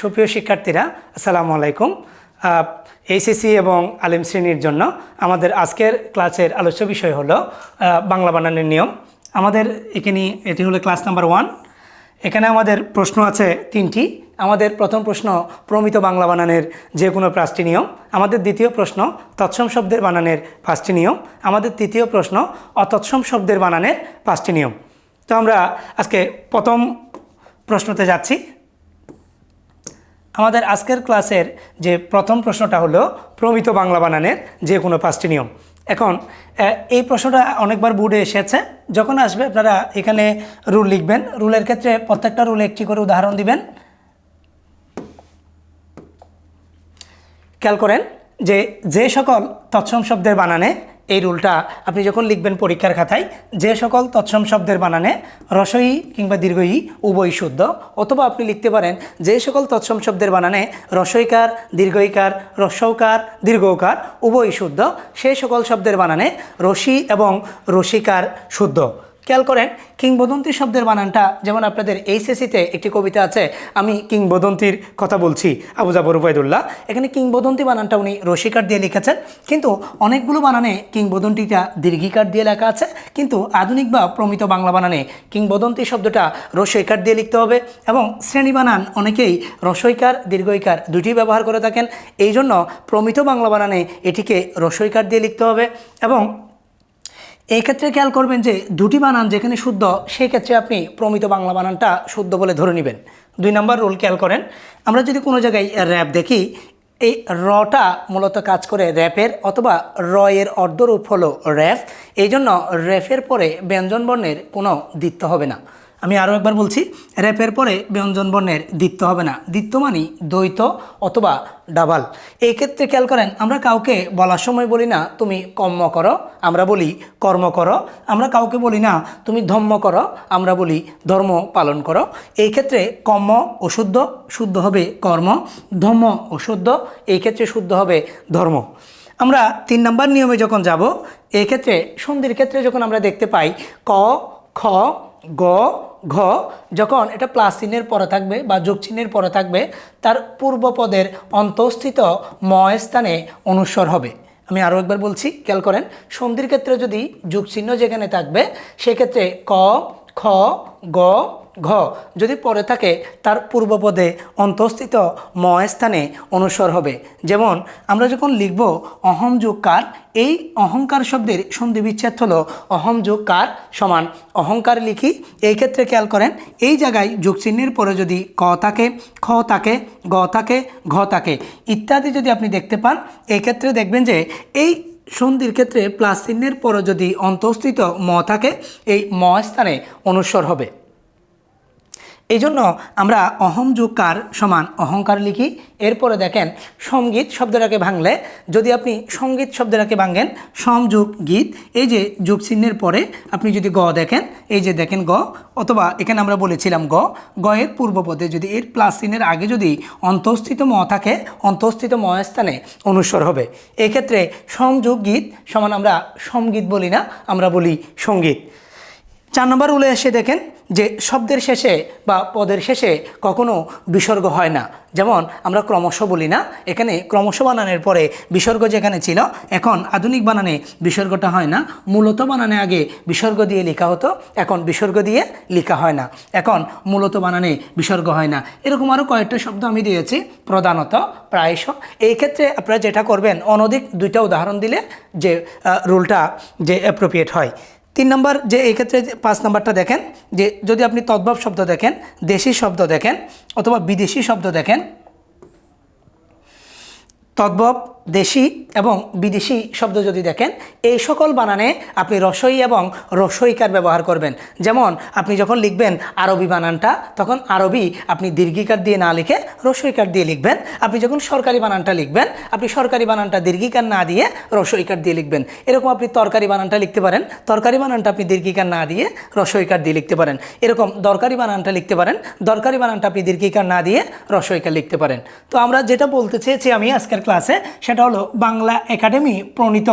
সুপ্রিয় শিক্ষার্থীরা, আসসালামু আলাইকুম। এইচএসসি এবং আলিম শ্রেণির জন্য আমাদের আজকের ক্লাসের আলোচ্য বিষয় হলো বাংলা বানানের নিয়ম। আমাদের এখানে এটি হলো ক্লাস নাম্বার ওয়ান। এখানে আমাদের প্রশ্ন আছে তিনটি। আমাদের প্রথম প্রশ্ন, প্রমিত বাংলা বানানের যে কোনো পাঁচটি নিয়ম। আমাদের দ্বিতীয় প্রশ্ন, তৎসম শব্দের বানানের পাঁচটি নিয়ম। আমাদের তৃতীয় প্রশ্ন, অতৎসম শব্দের বানানের পাঁচটি নিয়ম। তো আমরা আজকে প্রথম প্রশ্নতে যাচ্ছি। আমাদের আজকের ক্লাসের যে প্রথম প্রশ্নটা হলো প্রমিত বাংলা বানানের যে কোনো পাঁচটি নিয়ম। এখন এই প্রশ্নটা অনেকবার বোর্ডে এসেছে। যখন আসবে আপনারা এখানে রুল লিখবেন। রুলের ক্ষেত্রে প্রত্যেকটা রুলে একটি করে উদাহরণ দিবেন। খেয়াল করেন যে যে সকল তৎসম শব্দের বানানে এই রুলটা আপনি যখন লিখবেন পরীক্ষার খাতায়, যে সকল তৎসম শব্দের বানানে রসই কিংবা দীর্ঘই উভয় শুদ্ধ, অথবা আপনি লিখতে পারেন যে সকল তৎসম শব্দের বানানে রসইকার দীর্ঘইকার রস্যকার দীর্ঘকার উভয় শুদ্ধ সেই সকল শব্দের বানানে রসি এবং রসিকার শুদ্ধ। খেয়াল করেন কিংবদন্তি শব্দের বানানটা, যেমন আপনাদের এইচএসিতে একটি কবিতা আছে, আমি কিংবদন্তির কথা বলছি, আবু জাবর উবায়দুল্লাহ। এখানে কিংবদন্তি বানানটা উনি রসিকার দিয়ে লিখেছেন, কিন্তু অনেকগুলো বানানে কিংবদন্তিটা দীর্ঘিকার দিয়ে লেখা আছে, কিন্তু আধুনিক বা প্রমিত বাংলা বানানে কিংবদন্তি শব্দটা রসইকার দিয়ে লিখতে হবে, এবং শ্রেণি বানান অনেকেই রসইকার, দীর্ঘইকার দুটি ব্যবহার করে থাকেন এই জন্য প্রমিত বাংলা বানানে এটিকে রসইকার দিয়ে লিখতে হবে, এবং এই ক্ষেত্রে খেয়াল করবেন যে দুটি বানান যেখানে শুদ্ধ সেই ক্ষেত্রে আপনি প্রমিত বাংলা বানানটা শুদ্ধ বলে ধরে নেবেন। দুই নম্বর রোল খেয়াল করেন। আমরা যদি কোনো জায়গায় র্যাপ দেখি, এই রটা মূলত কাজ করে র্যাপের অথবা র এর অর্ধরূপ হলো র্যাফ। এই জন্য র্যাফের পরে ব্যঞ্জন বর্ণের কোনো দিত্য হবে না। আমি আরও একবার বলছি, র্যাপের পরে ব্যঞ্জন বর্ণের দ্বিত্ব হবে না। দ্বিত্ব মানি দ্বৈত অথবা ডাবাল। এই ক্ষেত্রে খেয়াল করেন, আমরা কাউকে বলার সময় বলি না, তুমি কর্ম করো, আমরা বলি কর্ম করো। আমরা কাউকে বলি না, তুমি ধর্ম করো, আমরা বলি ধর্ম পালন করো। এই ক্ষেত্রে কর্ম অশুদ্ধ শুদ্ধ হবে কর্ম, ধর্ম অশুদ্ধ এই ক্ষেত্রে শুদ্ধ হবে ধর্ম। আমরা তিন নম্বর নিয়মে যখন যাব, এই ক্ষেত্রে সন্ধির ক্ষেত্রে যখন আমরা দেখতে পাই, ক, খ, গ ঘ যখন এটা প্লাস চিহ্নের পরে থাকবে বা যোগ চিহ্নের পরে থাকবে, তার পূর্বপদের অন্তঃস্থিত ময় স্থানে অনুস্বর হবে। আমি আরও একবার বলছি, খেয়াল করেন, সন্ধির ক্ষেত্রে যদি যোগ চিহ্ন যেখানে থাকবে, সেক্ষেত্রে ক খ, গ, ঘ। যদি পরে থাকে, তার পূর্বপদে অন্তঃস্থিত ময় স্থানে অনুস্বর হবে। যেমন, আমরা যখন লিখব অহম যোগ কার, এই অহংকার শব্দের সন্ধি বিচ্ছেদ হলো অহম যোগ কার সমান অহংকার লিখি। এই ক্ষেত্রে খেয়াল করেন, এই জায়গায় যোগ চিহ্নের পরে যদি ক থাকে, খ থাকে, গ থাকে, ঘ থাকে ইত্যাদি যদি আপনি দেখতে পান এই ক্ষেত্রে দেখবেন যে এই সন্ধির ক্ষেত্রে প্লাস চিহ্নের পরে যদি অন্তঃস্থিত ম থাকে এই ম স্থানে অনুস্বর হবে। এই জন্য আমরা অহম যুগকার সমান অহংকার লিখি। এরপরে দেখেন সংগীত শব্দটাকে ভাঙলে, যদি আপনি সংগীত শব্দটাকে ভাঙেন সমযুগ গীত, এই যে যুগ চিহ্নের পরে আপনি যদি গ দেখেন, এই যে দেখেন গ, অথবা এখানে আমরা বলেছিলাম গ গ এর পূর্বপদে যদি এর প্লাস চিহ্নের আগে যদি অন্তঃস্থিত ম থাকে, অন্তঃস্থিত ম স্থানে অনুস্বর হবে। এক্ষেত্রে সমযুগ গীত সমান আমরা সমগীত বলি না, আমরা বলি সংগীত। চার নম্বর উলে এসে দেখেন যে শব্দের শেষে বা পদের শেষে কখনো বিসর্গ হয় না। যেমন আমরা ক্রমশ বলি না, এখানে ক্রমশ বানানের পরে বিসর্গ যেখানে ছিল, এখন আধুনিক বানানে বিসর্গটা হয় না। মূলত বানানে আগে বিসর্গ দিয়ে লেখা হতো, এখন বিসর্গ দিয়ে লেখা হয় না। এখন মূলত বানানে বিসর্গ হয় না। এরকম আরও কয়েকটা শব্দ আমি দিয়েছি, প্রধানত প্রায়শ। এই ক্ষেত্রে আপনারা যেটা করবেন, অনধিক দুইটা উদাহরণ দিলে যে রুলটা যে অ্যাপ্রোপ্রিয়েট হয়। তিন নম্বর যে এই ক্ষেত্রে পাঁচ নম্বরটা দেখেন, যে যদি আপনি তদ্ভব শব্দ দেখেন, দেশি শব্দ দেখেন, অথবা বিদেশি শব্দ দেখেন, তদ্ভব দেশি এবং বিদেশি শব্দ যদি দেখেন, এই সকল বানানে আপনি রসই এবং রসইকার ব্যবহার করবেন। যেমন আপনি যখন লিখবেন আরবি বানানটা, তখন আরবি আপনি দীর্ঘিকার দিয়ে না লিখে রসইকার দিয়ে লিখবেন। আপনি যখন সরকারি বানানটা লিখবেন, আপনি সরকারি বানানটা দীর্ঘিকার না দিয়ে রসইকার দিয়ে লিখবেন। এরকম আপনি তরকারি বানানটা লিখতে পারেন। তরকারি বানানটা আপনি দীর্ঘিকার না দিয়ে রসইকার দিয়ে লিখতে পারেন। এরকম দরকারি বানানটা লিখতে পারেন। দরকারি বানানটা আপনি দীর্ঘিকার না দিয়ে রসইকার লিখতে পারেন। তো আমরা যেটা বলতে চেয়েছি আমি আজকের ক্লাসে সেটা হলো বাংলা একাডেমি প্রণীত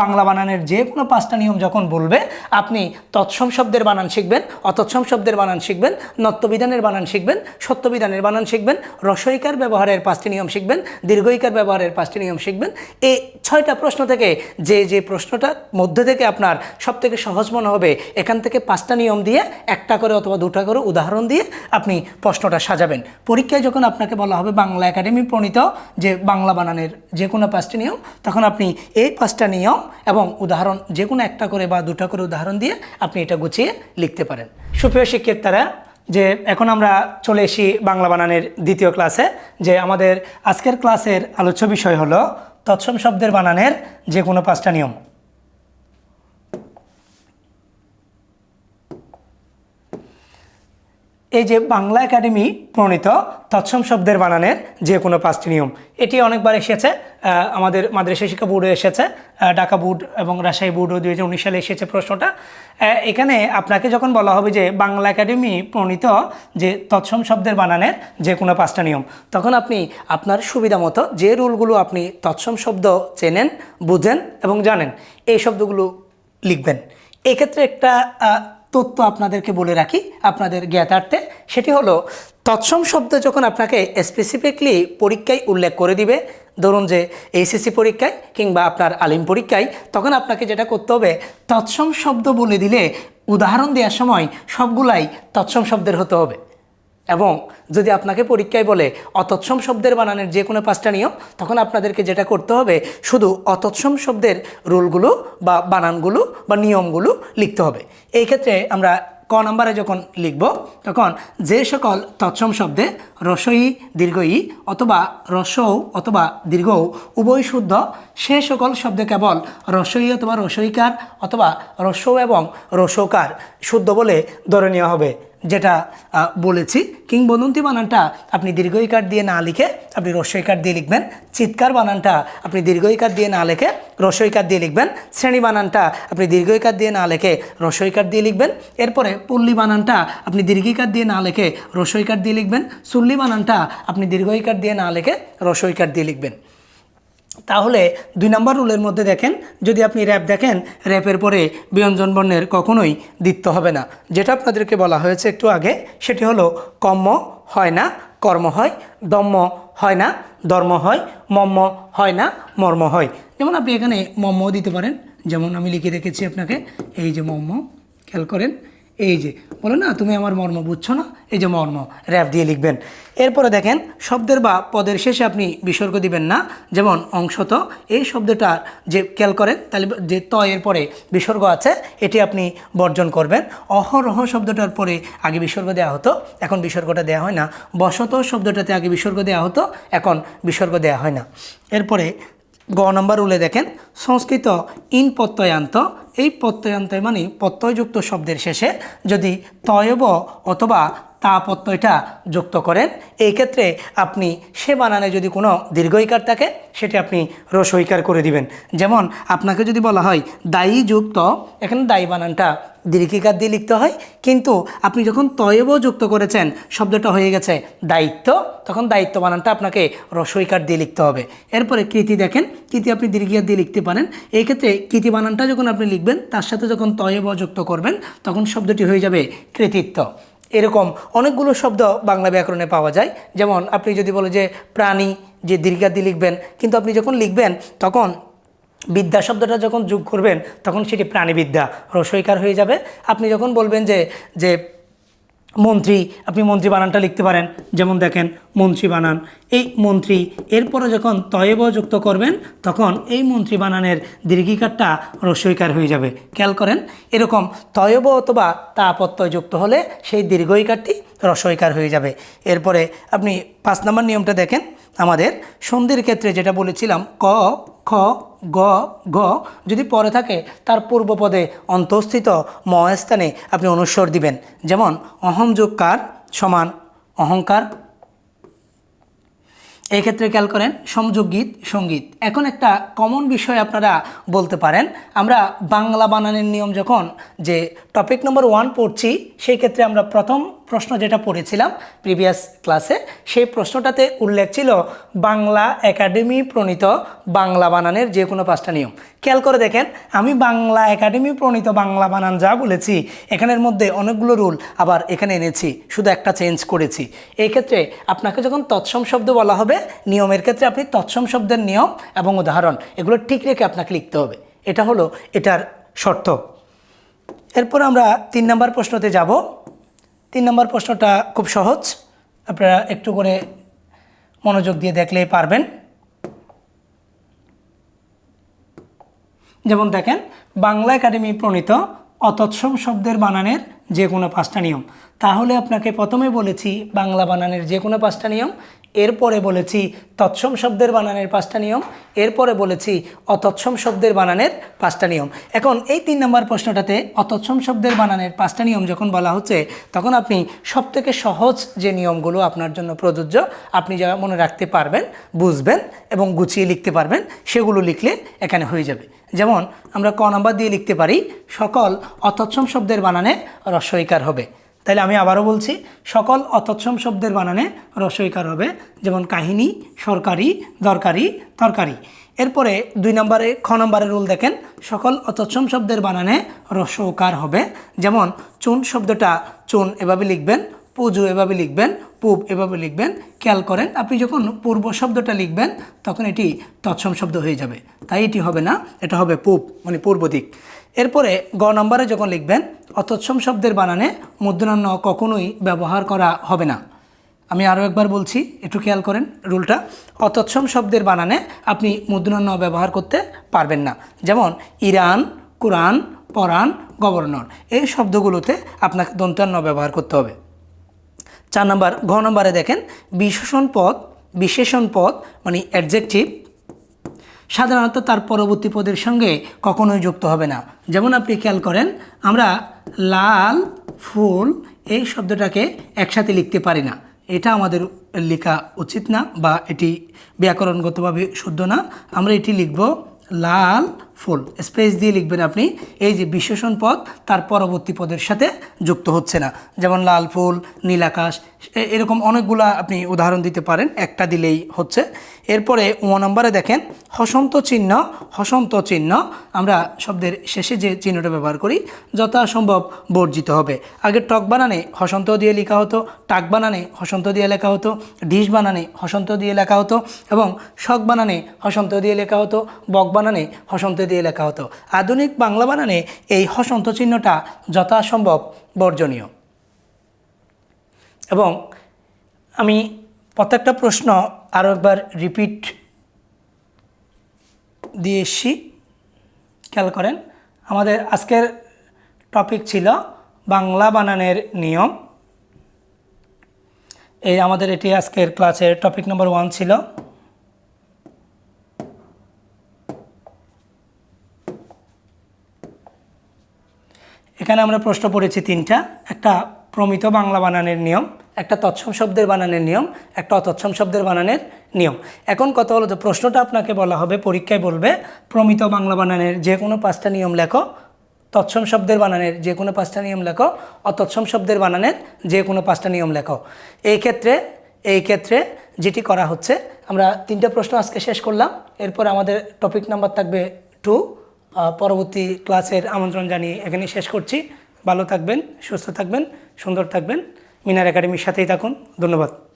বাংলা বানানের যে কোনো পাঁচটা নিয়ম যখন বলবে, আপনি তৎসম শব্দের বানান শিখবেন, অতৎসম শব্দের বানান শিখবেন, নত্যবিধানের বানান শিখবেন, সত্যবিধানের বানান শিখবেন, রসইকার ব্যবহারের পাঁচটি নিয়ম শিখবেন, দীর্ঘইকার ব্যবহারের পাঁচটি নিয়ম শিখবেন। এই ছয়টা প্রশ্ন থেকে যে যে প্রশ্নটার মধ্যে থেকে আপনার সব থেকে সহজ মনে হবে, এখান থেকে পাঁচটা নিয়ম দিয়ে, একটা করে অথবা দুটা করে উদাহরণ দিয়ে আপনি প্রশ্নটা সাজাবেন। পরীক্ষায় যখন আপনাকে বলা হবে বাংলা একাডেমি প্রণীত, যে বাংলা বানানের যে কোনো পাঁচটি নিয়ম, তখন আপনি এই পাঁচটা নিয়ম এবং উদাহরণ যে কোনো একটা করে বা দুটা করে উদাহরণ দিয়ে আপনি এটা গুছিয়ে লিখতে পারেন। সুপ্রিয় শিক্ষক তারা যে এখন আমরা চলে এসি বাংলা বানানের দ্বিতীয় ক্লাসে, যে আমাদের আজকের ক্লাসের আলোচ্য বিষয় হলো তৎসম শব্দের বানানের যে কোনো পাঁচটা নিয়ম। এই যে বাংলা একাডেমি প্রণীত তৎসম শব্দের বানানের যে কোনো পাঁচটি নিয়ম, এটি অনেকবার এসেছে আমাদের মাদ্রাসা শিক্ষা বোর্ডে এসেছে ঢাকা বোর্ড এবং রাজশাহী বোর্ডও দু হাজার উনিশ সালে এসেছে প্রশ্নটা। এখানে আপনাকে যখন বলা হবে যে বাংলা একাডেমি প্রণীত যে তৎসম শব্দের বানানের যে কোনো পাঁচটা নিয়ম, তখন আপনি আপনার সুবিধা মতো যে রুলগুলো আপনি তৎসম শব্দ চেনেন, বুঝেন এবং জানেন, এই শব্দগুলো লিখবেন। এক্ষেত্রে একটা তথ্য আপনাদেরকে বলে রাখি আপনাদের জ্ঞাতার্থে। সেটি হলো, তৎসম শব্দ যখন আপনাকে স্পেসিফিকলি পরীক্ষায় উল্লেখ করে দিবে, ধরুন যে এইচএসসি পরীক্ষায় কিংবা আপনার আলিম পরীক্ষায়, তখন আপনাকে যেটা করতে হবে, তৎসম শব্দ বলে দিলে উদাহরণ দেওয়ার সময় সবগুলাই তৎসম শব্দের হতে হবে। এবং যদি আপনাকে পরীক্ষায় বলে অতৎসম শব্দের বানানের যে কোনো পাঁচটা নিয়ম, তখন আপনাদেরকে যেটা করতে হবে, শুধু অতৎসম শব্দের রুলগুলো বা বানানগুলো বা নিয়মগুলো লিখতে হবে। এই ক্ষেত্রে আমরা ক নম্বরে যখন লিখব, তখন যে সকল তৎসম শব্দে রসই দীর্ঘই অথবা রসৌ অথবা দীর্ঘ উভয় শুদ্ধ, সে সকল শব্দে কেবল রসই অথবা রসইকার অথবা রসৌ এবং রসৌকার শুদ্ধ বলে ধরে নেওয়া হবে। যেটা বলেছি কিংবদন্তি বানানটা আপনি দীর্ঘইকার দিয়ে না লিখে আপনি রস্যইকার দিয়ে লিখবেন চিৎকার বানানটা আপনি দীর্ঘইকার দিয়ে না লিখে রস্যইকার দিয়ে লিখবেন শ্রেণি বানানটা আপনি দীর্ঘইকার দিয়ে না লিখে রস্যইকার দিয়ে লিখবেন এরপরে পল্লী বানানটা আপনি দীর্ঘিকার দিয়ে না লিখে রস্যইকার দিয়ে লিখবেন সুল্লি বানানটা আপনি দীর্ঘইকার দিয়ে না লিখে রস্যইকার দিয়ে লিখবেন তাহলে দুই নম্বর রুলের মধ্যে দেখেন, যদি আপনি র্যাপ দেখেন, র্যাপের পরে ব্যঞ্জন বর্ণের কখনোই দিতে হবে না। যেটা আপনাদেরকে বলা হয়েছে একটু আগে, সেটি হলো কম্ম হয় না, কর্ম হয়, দম্ম হয় না, ধর্ম হয়, মম্ম হয় না, মর্ম হয়। যেমন আপনি এখানে মম্ম দিতে পারেন, যেমন আমি লিখে রেখেছি আপনাকে, এই যে মম্ম, খেয়াল করেন এই যে, বলো, না, তুমি আমার মর্ম বুঝছ না, এই যে মর্ম। র্যাপ দিয়ে লিখবেন। এরপরে দেখেন, শব্দের বা পদের শেষে আপনি বিসর্গ দিবেন না, যেমন অংশত, এই শব্দটা যে খেয়াল করেন, তাহলে যে ত এর পরে বিসর্গ আছে, এটি আপনি বর্জন করবেন। অহরহ শব্দটার পরে আগে বিসর্গ দেওয়া হতো, এখন বিসর্গটা দেওয়া হয় না। বসত শব্দটাতে আগে বিসর্গ দেওয়া হতো, এখন বিসর্গ দেওয়া হয় না। এরপরে গ নম্বর উল্লে দেখেন, সংস্কৃত ইন প্রত্যয়ান্ত। এই প্রত্যয়ান্ত মানে প্রত্যয়যুক্ত শব্দের শেষে যদি তয়ব অথবা তা প্রত্যয়টা যুক্ত করেন, এই ক্ষেত্রে আপনি সে বানানে যদি কোনো দীর্ঘইকার থাকে, সেটি আপনি রসইকার করে দিবেন। যেমন আপনাকে যদি বলা হয় দায়ী যুক্ত, এখানে দায়ী বানানটা দীর্ঘিকার দিয়ে লিখতে হয়, কিন্তু আপনি যখন তয়ব যুক্ত করেছেন, শব্দটা হয়ে গেছে দায়িত্ব, তখন দায়িত্ব বানানটা আপনাকে রসইকার দিয়ে লিখতে হবে। এরপরে কৃতি দেখেন, কৃতি আপনি দীর্ঘিকার দিয়ে লিখতে পারেন। এই ক্ষেত্রে কৃতি বানানটা যখন আপনি লিখবেন, তার সাথে যখন তয়ব যুক্ত করবেন, তখন শব্দটি হয়ে যাবে কৃতিত্ব। এরকম অনেকগুলো শব্দ বাংলা ব্যাকরণে পাওয়া যায়। যেমন আপনি যদি বলে যে প্রাণী, যে দীর্ঘাদি লিখবেন, কিন্তু আপনি যখন লিখবেন, তখন বিদ্যা শব্দটা যখন যোগ করবেন, তখন সেটি প্রাণীবিদ্যা রসইকার হয়ে যাবে। আপনি যখন বলবেন যে যে মন্ত্রী, আপনি মন্ত্রী বানানটা লিখতে পারেন। যেমন দেখেন, মন্ত্রী বানান। এই মন্ত্রী এরপরে যখন তয়েব যুক্ত করবেন, তখন এই মন্ত্রী বানানের দীর্ঘিকারটা রস্যইকার হয়ে যাবে। খেয়াল করেন, এরকম তয়ব অথবা তা প্রত্যয় যুক্ত হলে সেই দীর্ঘইকারটি রস্যইকার হয়ে যাবে। এরপরে আপনি পাঁচ নম্বর নিয়মটা দেখেন। আমাদের সন্ধির ক্ষেত্রে যেটা বলেছিলাম, ক খ, গ গ যদি পরে থাকে, তার পূর্ব পদে অন্তঃস্থিত ম স্থানে আপনি অনুস্বর দিবেন। যেমন, অহম যোগ কার সমান অহংকার। এই ক্ষেত্রে খেয়াল করেন, সমযোগ গীত, সংগীত। এখন একটা কমন বিষয় আপনারা বলতে পারেন। আমরা বাংলা বানানের নিয়ম যখন যে টপিক নম্বর ওয়ান পড়ছি, সেই ক্ষেত্রে আমরা প্রথম প্রশ্ন যেটা পড়েছিলাম প্রিভিয়াস ক্লাসে সেই প্রশ্নটাতে উল্লেখ ছিল, বাংলা একাডেমি প্রণীত বাংলা বানানের যে কোনো পাঁচটা নিয়ম। খেয়াল করে দেখেন, আমি বাংলা একাডেমি প্রণীত বাংলা বানান যা বলেছি, এখানের মধ্যে অনেকগুলো রুল আবার এখানে এনেছি, শুধু একটা চেঞ্জ করেছি। এই ক্ষেত্রে আপনাকে যখন তৎসম শব্দ বলা হবে, নিয়মের ক্ষেত্রে আপনি তৎসম শব্দের নিয়ম এবং উদাহরণ, এগুলো ঠিক রেখে আপনাকে লিখতে হবে। এটা হলো এটার শর্ত। এরপর আমরা তিন নম্বর প্রশ্নতে যাব। তিন নম্বর প্রশ্নটা খুব সহজ। আপনারা একটু করে মনোযোগ দিয়ে দেখলেই পারবেন। যেমন দেখেন, বাংলা একাডেমি প্রণীত অতৎসম শব্দের বানানের যে কোনো পাঁচটা নিয়ম। তাহলে আপনাকে প্রথমে বলেছি বাংলা বানানের যে কোনো পাঁচটা নিয়ম, এরপরে বলেছি তৎসম শব্দের বানানের পাঁচটা নিয়ম, এরপরে বলেছি অতৎসম শব্দের বানানের পাঁচটা নিয়ম। এখন এই তিন নম্বর প্রশ্নটাতে অতৎসম শব্দের বানানের পাঁচটা নিয়ম যখন বলা হচ্ছে, তখন আপনি সবথেকে সহজ যে নিয়মগুলো আপনার জন্য প্রযোজ্য, আপনি যা মনে রাখতে পারবেন, বুঝবেন এবং গুছিয়ে লিখতে পারবেন, সেগুলো লিখলে এখানে হয়ে যাবে। যেমন আমরা ক নাম্বার দিয়ে লিখতে পারি, সকল অতৎসম শব্দের বানানে রস্বইকার হবে। তাহলে আমি আবারও বলছি, সকল অতৎসম শব্দের বানানে রস্বইকার হবে। যেমন কাহিনী, সরকারি, দরকারি, তরকারি। এরপরে দুই নম্বরে, খ নম্বরের রুল দেখেন, সকল অতৎসম শব্দের বানানে রস্বকার হবে। যেমন, চুন শব্দটা চুন এভাবে লিখবেন পুজো এভাবে লিখবেন, পূব এভাবে লিখবেন, খেয়াল করেন আপনি যখন পূর্ব শব্দটা লিখবেন তখন এটি তৎসম শব্দ হয়ে যাবে। তাই এটি হবে না, এটা হবে পূব মানে পূর্ব দিক। এরপরে গ নম্বরে যখন লিখবেন, অতৎসম শব্দের বানানে মূর্ধন্য কখনোই ব্যবহার করা হবে না। আমি আরও একবার বলছি, একটু খেয়াল করেন রুলটা। অতৎসম শব্দের বানানে আপনি মূর্ধন্য ব্যবহার করতে পারবেন না। যেমন ইরান, কোরআন, পরাণ, গভর্নর, এই শব্দগুলোতে আপনাকে দন্তান্ন ব্যবহার করতে হবে। চার নম্বর, ঘ নম্বরে দেখেন, বিশেষণ পদ বিশেষণ পদ মানে অ্যাডজেক্টিভ সাধারণত তার পরবর্তী পদের সঙ্গে কখনোই যুক্ত হবে না। যেমন আপনি খেয়াল করেন, আমরা লাল, ফুল এই শব্দটাকে একসাথে লিখতে পারি না। এটা আমাদের লেখা উচিত না বা এটি ব্যাকরণগতভাবে শুদ্ধ না। আমরা এটি লিখব লাল ফুল। স্পেস দিয়ে লিখবেন আপনি, এই যে বিশেষণ পদ, তার পরবর্তী পদের সাথে যুক্ত হচ্ছে না। যেমন লাল ফুল, নীল আকাশ এরকম অনেকগুলা আপনি উদাহরণ দিতে পারেন। একটা দিলেই হচ্ছে। এরপরে ও নম্বরে দেখেন, হসন্ত চিহ্ন হসন্ত চিহ্ন। আমরা শব্দের শেষে যে চিহ্নটা ব্যবহার করি, যথাসম্ভব বর্জিত হবে। আগে টক বানানে হসন্ত দিয়ে লেখা হতো, টাক বানানে হসন্ত দিয়ে লেখা হতো, ডিশ বানানে হসন্ত দিয়ে লেখা হতো এবং শখ বানানে হসন্ত দিয়ে লেখা হতো, বক বানানে হসন্ত দিয়ে লেখা হতো। আধুনিক বাংলা বানানে এই হসন্ত চিহ্নটা যথাসম্ভব বর্জনীয়। এবং আমি প্রত্যেকটা প্রশ্ন আরও একবার রিপিট দিয়ে এসছি। খেয়াল করেন, আমাদের আজকের টপিক ছিল বাংলা বানানের নিয়ম। এই আমাদের এটি আজকের ক্লাসের টপিক নম্বর ওয়ান ছিল। এখানে আমরা প্রশ্ন পড়েছি তিনটা। একটা প্রমিত বাংলা বানানের নিয়ম, একটা তৎসম শব্দের বানানের নিয়ম, একটা অতৎসম শব্দের বানানের নিয়ম। এখন কথা হলো যে প্রশ্নটা আপনাকে বলা হবে, পরীক্ষায় বলবে, প্রমিত বাংলা বানানের যে কোনো পাঁচটা নিয়ম লেখো, তৎসম শব্দের বানানের যে কোনো পাঁচটা নিয়ম লেখো, অতৎসম শব্দের বানানের যে কোনো পাঁচটা নিয়ম লেখো। এই ক্ষেত্রে এই ক্ষেত্রে যেটি করা হচ্ছে, আমরা তিনটা প্রশ্ন আজকে শেষ করলাম। এরপর আমাদের টপিক নাম্বার থাকবে টু পরবর্তী ক্লাসের আমন্ত্রণ জানিয়ে এখানে শেষ করছি। ভালো থাকবেন সুস্থ থাকবেন সুন্দর থাকবেন। মিনার একাডেমির সাথেই থাকুন। ধন্যবাদ।